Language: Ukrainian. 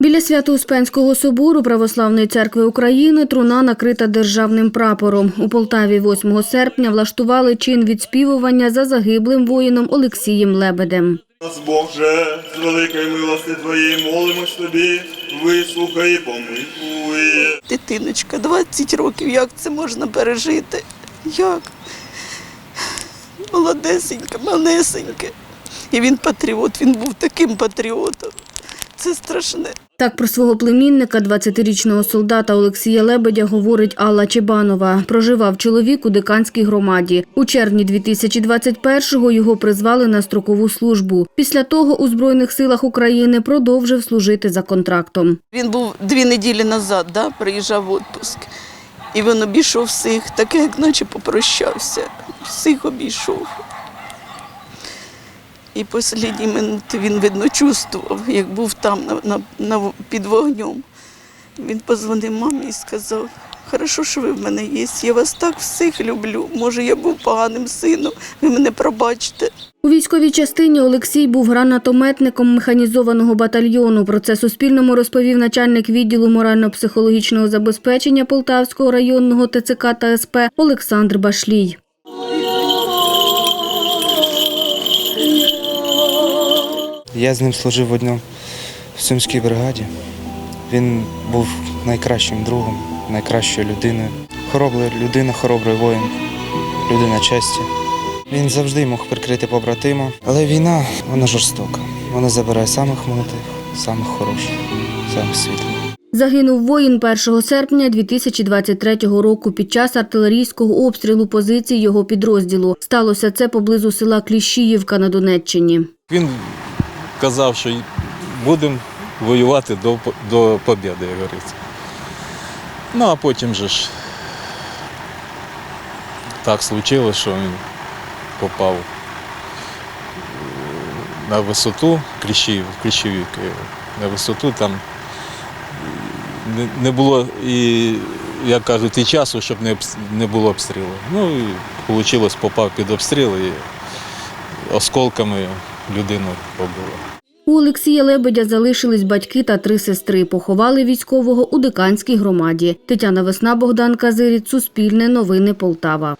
Біля Свято-Успенського собору Православної церкви України труна накрита державним прапором. У Полтаві 8 серпня влаштували чин відспівування за загиблим воїном Олексієм Лебедем. Нас, Боже, з великої милости Твоєї молимось Тобі, вислухай і помилуй. Дитиночка, 20 років, як це можна пережити? Як? Молодесенька, малесенька. І він патріот, він був таким патріотом. Це страшне. Так про свого племінника, 20-річного солдата Олексія Лебедя, говорить Алла Чебанова. Проживав чоловік у диканській громаді. У червні 2021-го його призвали на строкову службу. Після того у Збройних силах України продовжив служити за контрактом. Він був дві неділі назад, да, приїжджав в відпуск. І він обійшов всіх, так як наче попрощався. Всіх обійшов. І останні минути він, видно, чувствував, як був там на, на, на, під вогнем. Він позвонив мамі і сказав, хорошо, що ви в мене є, я вас так всіх люблю. Може, я був поганим сином, ви мене пробачте. У військовій частині Олексій був гранатометником механізованого батальйону. Про це Суспільному розповів начальник відділу морально-психологічного забезпечення Полтавського районного ТЦК та СП Олександр Башлій. Я з ним служив в одному в Сумській бригаді. Він був найкращим другом, найкращою людиною. Хоробра людина, хоробрий воїн, людина честі. Він завжди мог прикрити побратима, але війна вона жорстока. Вона забирає самих молодих, самих хороших, самих світлих. Загинув воїн 1 серпня 2023 року під час артилерійського обстрілу позицій його підрозділу. Сталося це поблизу села Кліщіївка на Донеччині. Він казав, що будемо воювати до, до побіди, як говориться. Ну, а потім же ж так случилось, що він попав е, на висоту Кліщів, Кліщівки, на висоту там не, не було і, як кажуть, і часу, щоб не, не було обстрілу. Ну і вийшло, попав під обстріл і осколками людину побило. У Олексія Лебедя залишились батьки та три сестри. Поховали військового у Диканській громаді. Тетяна Весна, Богдан Казиріць, Суспільне новини Полтава.